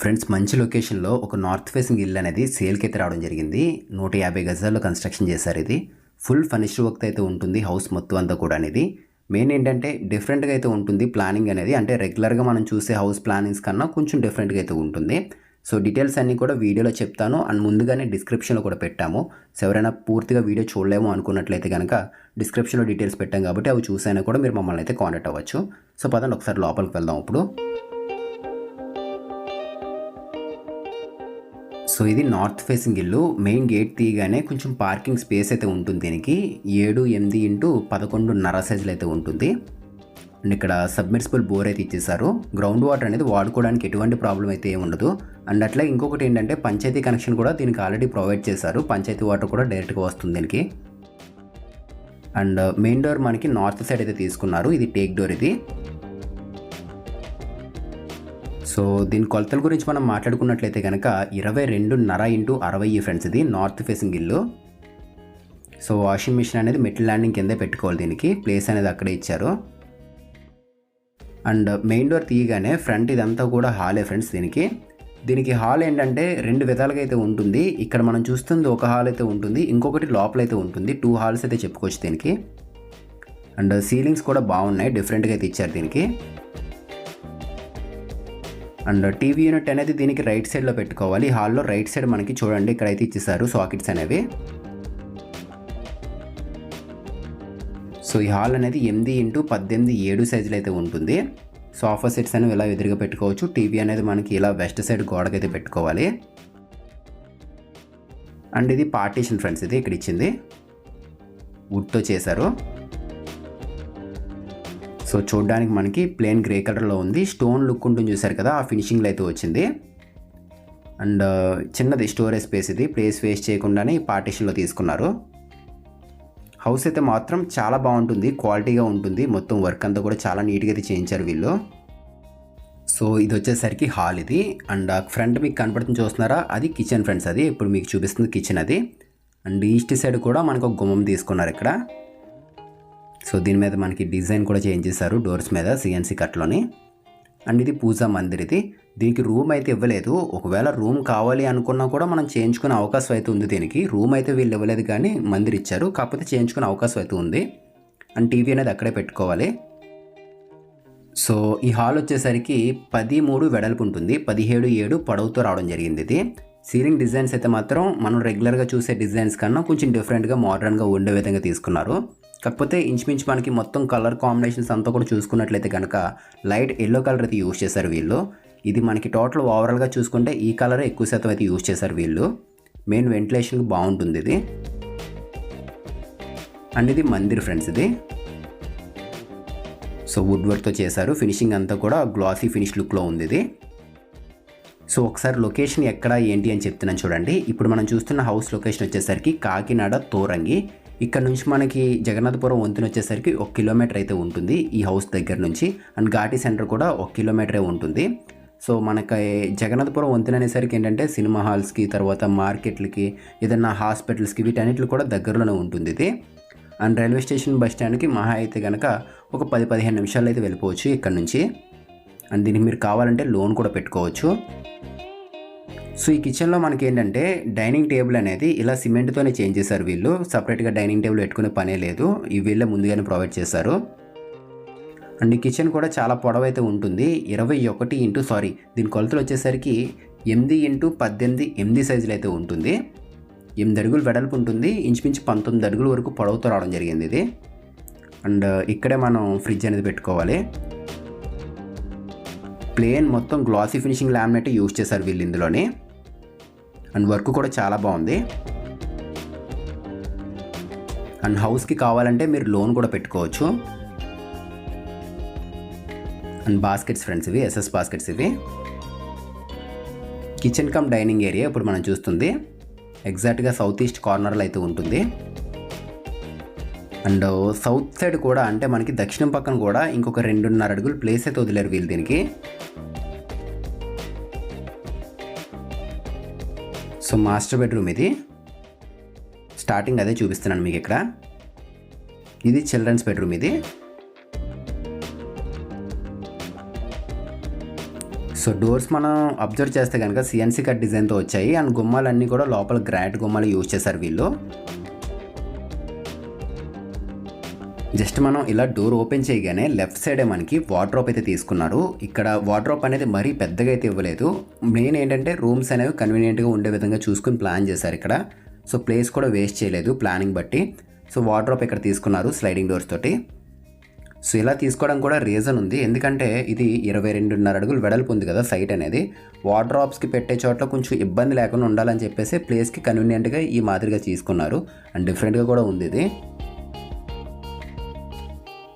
Friends మంచి లొకేషన్లో ఒక నార్త్ ఫేసింగ్ ఇల్లు అనేది సేల్కి అయితే రావడం జరిగింది. నూట యాభై గజాల్లో కన్స్ట్రక్షన్ చేశారు ఇది. ఫుల్ ఫర్నిష్డ్ వర్క్ అయితే ఉంటుంది హౌస్ మొత్తం అంతా కూడా అనేది. మెయిన్ ఏంటంటే డిఫరెంట్గా అయితే ఉంటుంది ప్లానింగ్ అనేది. అంటే రెగ్యులర్గా మనం చూసే హౌస్ ప్లానింగ్స్ కన్నా కొంచెం డిఫరెంట్గా అయితే ఉంటుంది. సో డీటెయిల్స్ అన్నీ కూడా వీడియోలో చెప్తాను. అండ్ ముందుగానే డిస్క్రిప్షన్లో కూడా పెట్టాము. సో ఎవరైనా పూర్తిగా వీడియో చూడలేము అనుకున్నట్లయితే కనుక డిస్క్రిప్షన్లో డీటెయిల్స్ పెట్టాం కాబట్టి అవి చూసైనా కూడా మీరు మమ్మల్ని అయితే కాంటాక్ట్ అవ్వచ్చు. సో పదండి ఒకసారి లోపలికి వెళ్దాం ఇప్పుడు. సో ఇది నార్త్ ఫేసింగ్ ఇల్లు. మెయిన్ గేట్ తీయగానే కొంచెం పార్కింగ్ స్పేస్ అయితే ఉంటుంది దీనికి. ఏడు ఎనిమిది ఇంటూ పదకొండున్నర సైజులు అయితే ఉంటుంది. అండ్ ఇక్కడ సబ్మెర్సిబుల్ బోర్ అయితే ఇచ్చేసారు గ్రౌండ్ వాటర్ అనేది వాడుకోవడానికి ఎటువంటి ప్రాబ్లం అయితే ఉండదు. అండ్ అట్లా ఇంకొకటి ఏంటంటే పంచాయతీ కనెక్షన్ కూడా దీనికి ఆల్రెడీ ప్రొవైడ్ చేశారు. పంచాయతీ వాటర్ కూడా డైరెక్ట్గా వస్తుంది దీనికి. అండ్ మెయిన్ డోర్ మనకి నార్త్ సైడ్ అయితే తీసుకున్నారు. ఇది టేక్ డోర్ ఇది. సో దీని కొలతల గురించి మనం మాట్లాడుకున్నట్లయితే కనుక ఇరవై రెండున్నర ఇంటూ అరవై ఫ్రెండ్స్ ఇది నార్త్ ఫేసింగ్ ఇల్లు. సో వాషింగ్ మిషన్ అనేది మెటల్ ల్యాండింగ్ కిందే పెట్టుకోవాలి దీనికి ప్లేస్ అనేది అక్కడే ఇచ్చారు. అండ్ మెయిన్ డోర్ తీయగానే ఫ్రంట్ ఇదంతా కూడా హాలే ఫ్రెండ్స్ దీనికి. దీనికి హాల్ ఏంటంటే రెండు విధాలుగా అయితే ఉంటుంది. ఇక్కడ మనం చూస్తుంది ఒక హాల్ అయితే ఉంటుంది ఇంకొకటి లోపల అయితే ఉంటుంది. టూ హాల్స్ అయితే చెప్పుకోవచ్చు దీనికి. అండ్ సీలింగ్స్ కూడా బాగున్నాయి డిఫరెంట్గా అయితే ఇచ్చారు దీనికి. అండ్ టీవీ యూనిట్ అనేది దీనికి రైట్ సైడ్లో పెట్టుకోవాలి. హాల్లో రైట్ సైడ్ మనకి చూడండి ఇక్కడ ఇచ్చేసారు సాకెట్స్ అనేవి. సో ఈ హాల్ అనేది ఎనిమిది ఇంటూ పద్దెనిమిది ఏడు సైజులో అయితే ఉంటుంది. సోఫా సెట్స్ అనేవి ఇలా ఎదురుగా పెట్టుకోవచ్చు. టీవీ అనేది మనకి ఇలా వెస్ట్ సైడ్ గోడకైతే పెట్టుకోవాలి. అండ్ ఇది పార్టీషన్ ఫ్రెండ్స్ ఇది ఇక్కడ ఇచ్చింది. వుడ్తో చేశారు. సో చూడడానికి మనకి ప్లేన్ గ్రే కలర్లో ఉంది. స్టోన్ లుక్ ఉంటుంది చూసారు కదా ఆ ఫినిషింగ్లో అయితే వచ్చింది. అండ్ చిన్నది స్టోరేజ్ స్పేస్ ఇది. ప్లేస్ వేస్ట్ చేయకుండానే ఈ పార్టీషన్లో తీసుకున్నారు. హౌస్ అయితే మాత్రం చాలా బాగుంటుంది క్వాలిటీగా ఉంటుంది. మొత్తం వర్క్ అంతా కూడా చాలా నీట్గా అయితే చేయించారు వీళ్ళు. సో ఇది వచ్చేసరికి హాల్ ఇది. అండ్ ఫ్రంట్ మీకు కనపడుతుంది చూస్తున్నారా? అది కిచెన్ ఫ్రెండ్స్ అది. ఇప్పుడు మీకు చూపిస్తుంది కిచెన్ అది. అండ్ ఈస్ట్ సైడ్ కూడా మనకు ఒక గుమ్మం తీసుకున్నారు ఇక్కడ. సో దీని మీద మనకి డిజైన్ కూడా చేంజ్ చేశారు డోర్స్ మీద సిఎన్సి కట్లోని. అండ్ ఇది పూజా మందిర్ ఇది దీనికి రూమ్ అయితే ఇవ్వలేదు. ఒకవేళ రూమ్ కావాలి అనుకున్నా కూడా మనం చేయించుకునే అవకాశం అయితే ఉంది దీనికి. రూమ్ అయితే వీళ్ళు ఇవ్వలేదు కానీ మందిర్ ఇచ్చారు. కాకపోతే చేయించుకునే అవకాశం అయితే ఉంది. అండ్ టీవీ అనేది అక్కడే పెట్టుకోవాలి. సో ఈ హాల్ వచ్చేసరికి పది మూడు వెడల్పు ఉంటుంది. పదిహేడు ఏడు పొడవుతో రావడం జరిగింది ఇది. సీలింగ్ డిజైన్స్ అయితే మాత్రం మనం రెగ్యులర్గా చూసే డిజైన్స్ కన్నా కొంచెం డిఫరెంట్గా మోడర్న్గా ఉండే విధంగా తీసుకున్నారు. కాకపోతే ఇంచుమించు మనకి మొత్తం కలర్ కాంబినేషన్స్ అంతా కూడా చూసుకున్నట్లయితే కనుక లైట్ ఎల్లో కలర్ అయితే యూజ్ చేశారు వీళ్ళు. ఇది మనకి టోటల్ ఓవరాల్గా చూసుకుంటే ఈ కలర్ ఎక్కువ శాతం అయితే యూజ్ చేశారు వీళ్ళు. మెయిన్ వెంటిలేషన్ బాగుంటుంది ఇది. అండ్ ఇది మందిర్ ఫ్రెండ్స్ ఇది. సో వుడ్ వర్క్తో చేశారు. ఫినిషింగ్ అంతా కూడా గ్లాసీ ఫినిష్ లుక్లో ఉంది ఇది. సో ఒకసారి లొకేషన్ ఎక్కడ ఏంటి అని చెప్తున్నాను చూడండి. ఇప్పుడు మనం చూస్తున్న హౌస్ లొకేషన్ వచ్చేసరికి కాకినాడ తోరంగి. ఇక్కడ నుంచి మనకి జగన్నాథపురం వంతెన వచ్చేసరికి ఒక కిలోమీటర్ అయితే ఉంటుంది ఈ హౌస్ దగ్గర నుంచి. అండ్ ఘాటీ సెంటర్ కూడా ఒక కిలోమీటరే ఉంటుంది. సో మనకి జగన్నాథపురం వంతెన అనేసరికి ఏంటంటే సినిమా హాల్స్కి తర్వాత మార్కెట్లకి ఏదైనా హాస్పిటల్స్కి వీటన్నిటికి కూడా దగ్గరలోనే ఉంటుంది ఇది. అండ్ రైల్వే స్టేషన్ బస్ స్టాండ్కి మహా అయితే కనుక ఒక పది పదిహేను నిమిషాలు అయితే వెళ్ళిపోవచ్చు ఇక్కడ నుంచి. అండ్ దీనికి మీరు కావాలంటే లోన్ కూడా పెట్టుకోవచ్చు. సో ఈ కిచెన్లో మనకి ఏంటంటే డైనింగ్ టేబుల్ అనేది ఇలా సిమెంట్తోనే చేంజ్ చేశారు వీళ్ళు. సపరేట్గా డైనింగ్ టేబుల్ పెట్టుకునే పనే లేదు. ఈ వీళ్ళే ముందుగానే ప్రొవైడ్ చేశారు. అండ్ ఈ కిచెన్ కూడా చాలా పొడవైతే ఉంటుంది. ఇరవై ఒకటి ఇంటూ సారీ దీని కొలతలు వచ్చేసరికి ఎనిమిది ఇంటూ పద్దెనిమిది ఎనిమిది సైజులు అయితే ఉంటుంది. ఎనిమిది అడుగులు వెడల్పు ఉంటుంది. ఇంచుమించు పంతొమ్మిది అడుగుల వరకు పొడవుతో రావడం జరిగింది ఇది. అండ్ ఇక్కడే మనం ఫ్రిడ్జ్ అనేది పెట్టుకోవాలి. ప్లేన్ మొత్తం గ్లాసీ ఫినిషింగ్ లామినేట్ యూజ్ చేశారు వీళ్ళు ఇందులోని. అండ్ వర్క్ కూడా చాలా బాగుంది. అండ్ హౌస్కి కావాలంటే మీరు లోన్ కూడా పెట్టుకోవచ్చు. అండ్ బాస్కెట్స్ ఫ్రెండ్స్ ఇవి ఎస్ఎస్ బాస్కెట్స్ ఇవి. కిచెన్ కమ్ డైనింగ్ ఏరియా ఇప్పుడు మనం చూస్తుంది. ఎగ్జాక్ట్గా సౌత్ ఈస్ట్ కార్నర్లో అయితే ఉంటుంది. అండ్ సౌత్ సైడ్ కూడా అంటే మనకి దక్షిణం పక్కన కూడా ఇంకొక రెండున్నర అడుగులు ప్లేస్ అయితే వదిలేరు వీళ్ళు దీనికి. సో మాస్టర్ బెడ్రూమ్ ఇది. స్టార్టింగ్ అదే చూపిస్తున్నాను మీకు ఇక్కడ. ఇది చిల్డ్రన్స్ బెడ్రూమ్ ఇది. సో డోర్స్ మనం అబ్జర్వ్ చేస్తే కనుక సిఎన్సీ కట్ డిజైన్తో వచ్చాయి. అండ్ గుమ్మాలన్నీ కూడా లోపల గ్రాట్ గుమ్మాలు యూజ్ చేశారు వీళ్ళు. జస్ట్ మనం ఇలా డోర్ ఓపెన్ చేయగానే లెఫ్ట్ సైడే మనకి వాడ్రోప్ అయితే తీసుకున్నారు. ఇక్కడ వాడ్రోప్ అనేది మరీ పెద్దగా అయితే ఇవ్వలేదు. మెయిన్ ఏంటంటే రూమ్స్ అనేవి కన్వీనియంట్గా ఉండే విధంగా చూసుకుని ప్లాన్ చేశారు ఇక్కడ. సో ప్లేస్ కూడా వేస్ట్ చేయలేదు ప్లానింగ్ బట్టి. సో వాడ్రోప్ ఇక్కడ తీసుకున్నారు స్లైడింగ్ డోర్స్ తోటి. సో ఇలా తీసుకోవడం కూడా రీజన్ ఉంది. ఎందుకంటే ఇది ఇరవై రెండున్నర అడుగులు వెడల్పు ఉంది కదా సైట్ అనేది. వాడ్రాప్స్కి పెట్టే చోట్ల కొంచెం ఇబ్బంది లేకుండా ఉండాలని చెప్పేసి ప్లేస్కి కన్వీనియంట్గా ఈ మాదిరిగా తీసుకున్నారు. అండ్ డిఫరెంట్గా కూడా ఉంది ఇది.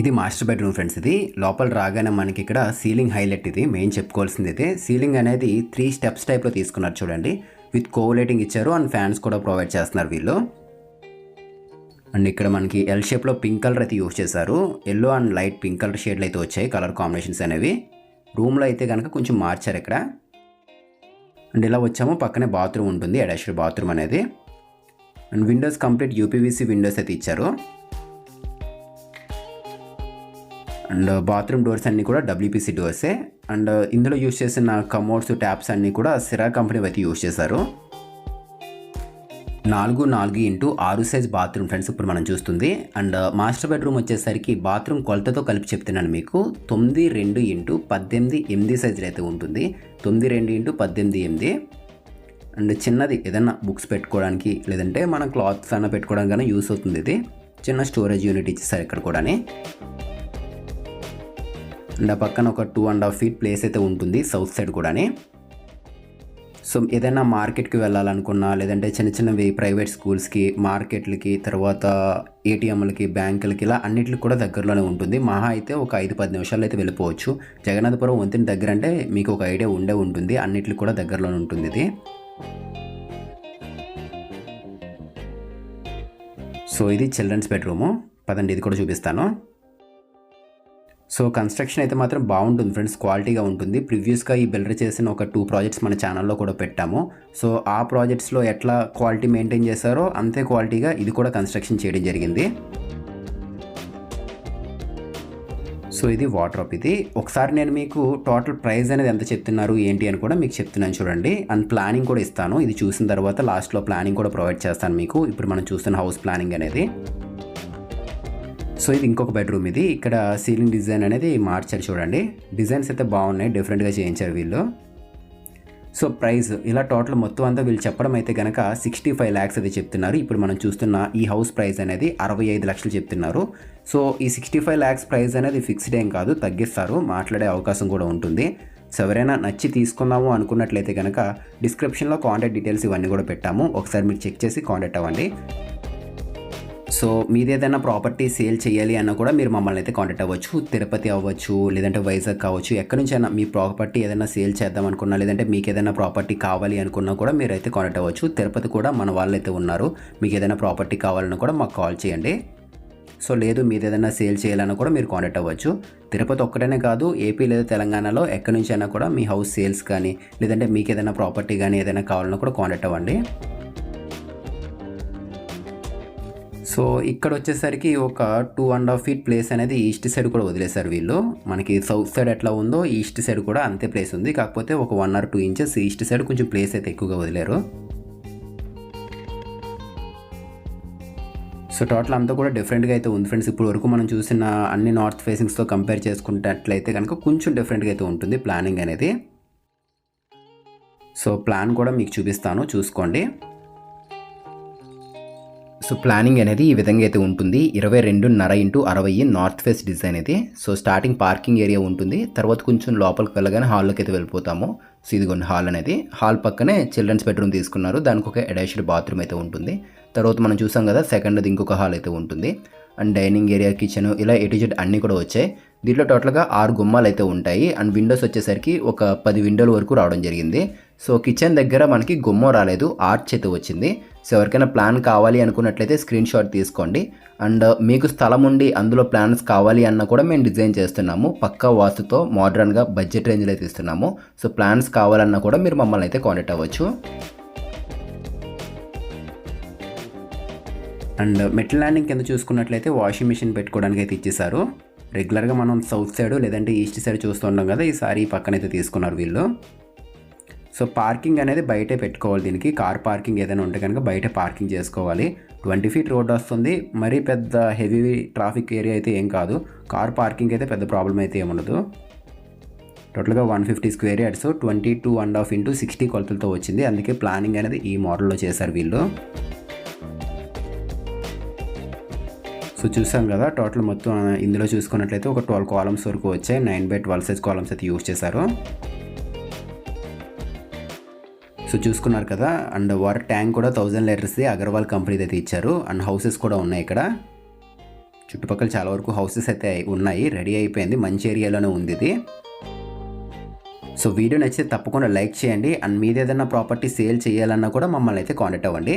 ఇది మాస్టర్ బెడ్రూమ్ ఫ్రెండ్స్ ఇది. లోపల రాగానే మనకి ఇక్కడ సీలింగ్ హైలైట్ ఇది. మెయిన్ చెప్పుకోవాల్సింది అయితే సీలింగ్ అనేది త్రీ స్టెప్స్ టైప్లో తీసుకున్నారు చూడండి. విత్ కోలైటింగ్ ఇచ్చారు అండ్ ఫ్యాన్స్ కూడా ప్రొవైడ్ చేస్తున్నారు వీళ్ళు. అండ్ ఇక్కడ మనకి ఎల్ షేప్లో పింక్ కలర్ అయితే యూస్ చేశారు. Yellow and light pink colour షేడ్లు అయితే వచ్చాయి కలర్ కాంబినేషన్స్ అనేవి. రూమ్లో అయితే కనుక కొంచెం మార్చారు ఇక్కడ. అండ్ ఇలా వచ్చాము. పక్కనే బాత్రూమ్ ఉంటుంది. అటాచ్డ్ బాత్రూమ్ అనేది. And windows complete UPVC windows అయితే ఇచ్చారు. అండ్ బాత్రూమ్ డోర్స్ అన్నీ కూడా డబ్ల్యూపీసీ డోర్సే అండ్ ఇందులో యూస్ చేసిన కమోడ్స్ ట్యాప్స్ అన్నీ కూడా సిరా కంపెనీ అయితే యూస్ చేశారు. నాలుగు నాలుగు ఇంటూ ఆరు సైజ్ బాత్రూమ్ ఫ్రెండ్స్ ఇప్పుడు మనం చూస్తుంది. అండ్ మాస్టర్ బెడ్రూమ్ వచ్చేసరికి బాత్రూమ్ కొలతతో కలిపి చెప్తున్నాను మీకు. తొమ్మిది రెండు ఇంటూ పద్దెనిమిది ఎనిమిది సైజులు అయితే ఉంటుంది. తొమ్మిది రెండు ఇంటూ పద్దెనిమిది ఎనిమిది. అండ్ చిన్నది ఏదైనా బుక్స్ పెట్టుకోవడానికి లేదంటే మన క్లాత్స్ అన్న పెట్టుకోవడానికి కానీ యూస్ అవుతుంది ఇది. చిన్న స్టోరేజ్ యూనిట్ ఇచ్చేసారు ఇక్కడ కూడా అండ్ ఆ పక్కన ఒక two and half feet place అయితే ఉంటుంది సౌత్ సైడ్ కూడానే. సో ఏదైనా మార్కెట్కి వెళ్ళాలనుకున్నా లేదంటే చిన్న చిన్నవి ప్రైవేట్ స్కూల్స్కి మార్కెట్లకి తర్వాత ఏటీఎంలకి బ్యాంకులకి ఇలా అన్నిటికి కూడా దగ్గరలోనే ఉంటుంది. మహా అయితే ఒక ఐదు పది నిమిషాలు అయితే వెళ్ళిపోవచ్చు. జగన్నాథపురం వంతెన దగ్గర అంటే మీకు ఒక ఐడియా ఉండే ఉంటుంది. అన్నిటికి కూడా దగ్గరలోనే ఉంటుంది ఇది. సో ఇది చిల్డ్రన్స్ బెడ్రూము పదండి ఇది కూడా చూపిస్తాను. సో కన్స్ట్రక్షన్ అయితే మాత్రం బాగుంటుంది ఫ్రెండ్స్ క్వాలిటీగా ఉంటుంది. ప్రివ్యూస్గా ఈ బిల్డర్ చేసిన ఒక టూ ప్రాజెక్ట్స్ మన ఛానల్లో కూడా పెట్టాము. సో ఆ ప్రాజెక్ట్స్లో ఎట్లా క్వాలిటీ మెయింటైన్ చేశారో అంతే క్వాలిటీగా ఇది కూడా కన్స్ట్రక్షన్ చేయడం జరిగింది. సో ఇది వాటర్ ఇది. ఒకసారి నేను మీకు టోటల్ ప్రైస్ అనేది ఎంత చెప్తున్నారు ఏంటి అని కూడా మీకు చెప్తున్నాను చూడండి. అండ్ ప్లానింగ్ కూడా ఇస్తాను. ఇది చూసిన తర్వాత లాస్ట్లో ప్లానింగ్ కూడా ప్రొవైడ్ చేస్తాను మీకు. ఇప్పుడు మనం చూస్తున్న హౌస్ ప్లానింగ్ అనేది. సో ఇది ఇంకొక బెడ్రూమ్ ఇది. ఇక్కడ సీలింగ్ డిజైన్ అనేది మార్చారు చూడండి. డిజైన్స్ అయితే బాగున్నాయి డిఫరెంట్గా చేయించారు వీళ్ళు. సో ప్రైస్ ఇలా టోటల్ మొత్తం అంతా వీళ్ళు చెప్పడం అయితే కనుక సిక్స్టీ ఫైవ్ ల్యాక్స్ అయితే చెప్తున్నారు. ఇప్పుడు మనం చూస్తున్న ఈ హౌస్ ప్రైస్ అనేది అరవై ఐదు లక్షలు చెప్తున్నారు. సో ఈ సిక్స్టీ ఫైవ్ ల్యాక్స్ ప్రైస్ అనేది ఫిక్స్డ్ ఏం కాదు తగ్గిస్తారు. మాట్లాడే అవకాశం కూడా ఉంటుంది. సో ఎవరైనా నచ్చి తీసుకుందాము అనుకున్నట్లయితే కనుక డిస్క్రిప్షన్లో కాంటాక్ట్ డీటెయిల్స్ ఇవన్నీ కూడా పెట్టాము. ఒకసారి మీరు చెక్ చేసి కాంటాక్ట్ అవ్వండి. సో మీది ఏదైనా ప్రాపర్టీ సేల్ చేయాలి అన్న కూడా మీరు మమ్మల్ని అయితే కాంటాక్ట్ అవ్వచ్చు తిరుపతి అవ్వచ్చు లేదంటే వైజాగ్ కావచ్చు ఎక్కడి నుంచి అయినా మీ ప్రాపర్టీ ఏదైనా సేల్ చేద్దాం అనుకున్నా లేదంటే మీకు ఏదైనా ప్రాపర్టీ కావాలి అనుకున్నా కూడా మీరు అయితే కాంటాక్ట్ అవ్వచ్చు. తిరుపతి కూడా మన వాళ్ళు అయితే ఉన్నారు. మీకు ఏదైనా ప్రాపర్టీ కావాలన్నా కూడా మాకు కాల్ చేయండి. సో లేదు మీరు ఏదైనా సేల్ చేయాలన్నా కూడా మీరు కాంటాక్ట్ అవ్వచ్చు. తిరుపతి ఒక్కటనే కాదు ఏపీ లేదా తెలంగాణలో ఎక్కడి నుంచి అయినా కూడా మీ హౌస్ సేల్స్ కానీ లేదంటే మీకు ఏదైనా ప్రాపర్టీ కానీ ఏదైనా కావాలన్నా కూడా కాంటాక్ట్ అవ్వండి. సో ఇక్కడ వచ్చేసరికి ఒక two and half feet place అనేది ఈస్ట్ సైడ్ కూడా వదిలేశారు వీళ్ళు. మనకి సౌత్ సైడ్ ఎట్లా ఉందో ఈస్ట్ సైడ్ కూడా అంతే ప్లేస్ ఉంది. కాకపోతే ఒక one or two inches east side కొంచెం ప్లేస్ అయితే ఎక్కువగా వదిలేరు. సో టోటల్ అంతా కూడా డిఫరెంట్గా అయితే ఉంది ఫ్రెండ్స్. ఇప్పుడు వరకు మనం చూసిన అన్ని నార్త్ ఫేసింగ్స్తో కంపేర్ చేసుకున్నట్లయితే కనుక కొంచెం డిఫరెంట్గా అయితే ఉంటుంది ప్లానింగ్ అనేది. సో ప్లాన్ కూడా మీకు చూపిస్తాను. చూసుకోండి. సో ప్లానింగ్ అనేది ఈ విధంగా అయితే ఉంటుంది. ఇరవై రెండున్నర ఇంటూ అరవై నార్త్ ఫేస్ డిజైన్ అయితే. సో స్టార్టింగ్ పార్కింగ్ ఏరియా ఉంటుంది. తర్వాత కొంచెం లోపలికి వెళ్ళగానే హాల్లోకి అయితే వెళ్ళిపోతాము. సో ఇదిగోండి హాల్ అనేది. హాల్ పక్కనే చిల్డ్రన్స్ బెడ్రూమ్ తీసుకున్నారు. దానికి ఒక అటాచ్డ్ బాత్రూమ్ అయితే ఉంటుంది. తర్వాత మనం చూసాం కదా సెకండ్ది ఇంకొక హాల్ అయితే ఉంటుంది. అండ్ డైనింగ్ ఏరియా కిచెన్ ఇలా ఎటిజెడ్ అన్నీ కూడా వచ్చాయి. దీంట్లో టోటల్గా ఆరు గుమ్మాలు అయితే ఉంటాయి. అండ్ విండోస్ వచ్చేసరికి ఒక పది విండోల వరకు రావడం జరిగింది. సో కిచెన్ దగ్గర మనకి గుమ్మం రాలేదు. ఆర్చ్ అయితే వచ్చింది. సో ఎవరికైనా ప్లాన్ కావాలి అనుకున్నట్లయితే స్క్రీన్ షాట్ తీసుకోండి. అండ్ మీకు స్థలం ఉండి అందులో ప్లాన్స్ కావాలి అన్న కూడా మేము డిజైన్ చేస్తున్నాము. పక్కా వాస్తుతో మోడ్రన్గా బడ్జెట్ రేంజ్లో అయితే ఇస్తున్నాము. సో ప్లాన్స్ కావాలన్నా కూడా మీరు మమ్మల్ని అయితే కాంటాక్ట్ అవ్వచ్చు. అండ్ మెట్ల ల్యాండింగ్ కింద చూసుకున్నట్లయితే వాషింగ్ మిషన్ పెట్టుకోవడానికి అయితే ఇచ్చేసారు రెగ్యులర్గా మనం సౌత్ సైడ్ లేదంటే ఈస్ట్ సైడ్ చూస్తుంటాం కదా ఈసారి పక్కనైతే పక్కన అయితే తీసుకున్నారు వీళ్ళు. సో పార్కింగ్ అనేది బయటే పెట్టుకోవాలి దీనికి. కార్ పార్కింగ్ ఏదైనా ఉంటే కనుక బయట పార్కింగ్ చేసుకోవాలి. ట్వంటీ ఫీట్ రోడ్ వస్తుంది. మరీ పెద్ద హెవీ ట్రాఫిక్ ఏరియా అయితే ఏం కాదు. కార్ పార్కింగ్ అయితే పెద్ద ప్రాబ్లం అయితే ఏముండదు టోటల్గా one fifty square yards twenty two and half into sixty కొలతలతో వచ్చింది. అందుకే ప్లానింగ్ అనేది ఈ మోడల్లో చేశారు వీళ్ళు. సో చూసాం కదా టోటల్ మొత్తం ఇందులో చూసుకున్నట్లయితే ఒక ట్వెల్వ్ కాలమ్స్ వరకు వచ్చాయి. Nine by twelve size columns అయితే యూస్ చేశారు. సో చూసుకున్నారు కదా అండ్ వాటర్ ట్యాంక్ కూడా థౌజండ్ లీటర్స్ది అగర్వాల్ కంపెనీది అయితే ఇచ్చారు. అండ్ హౌసెస్ కూడా ఉన్నాయి ఇక్కడ. చుట్టుపక్కల చాలా వరకు హౌసెస్ అయితే ఉన్నాయి రెడీ అయిపోయింది మంచి ఏరియాలోనే ఉంది ఇది. సో వీడియో నచ్చితే తప్పకుండా లైక్ చేయండి. అండ్ మీది ఏదైనా ప్రాపర్టీ సేల్ చేయాలన్నా కూడా మమ్మల్ని అయితే కాంటాక్ట్ అవ్వండి.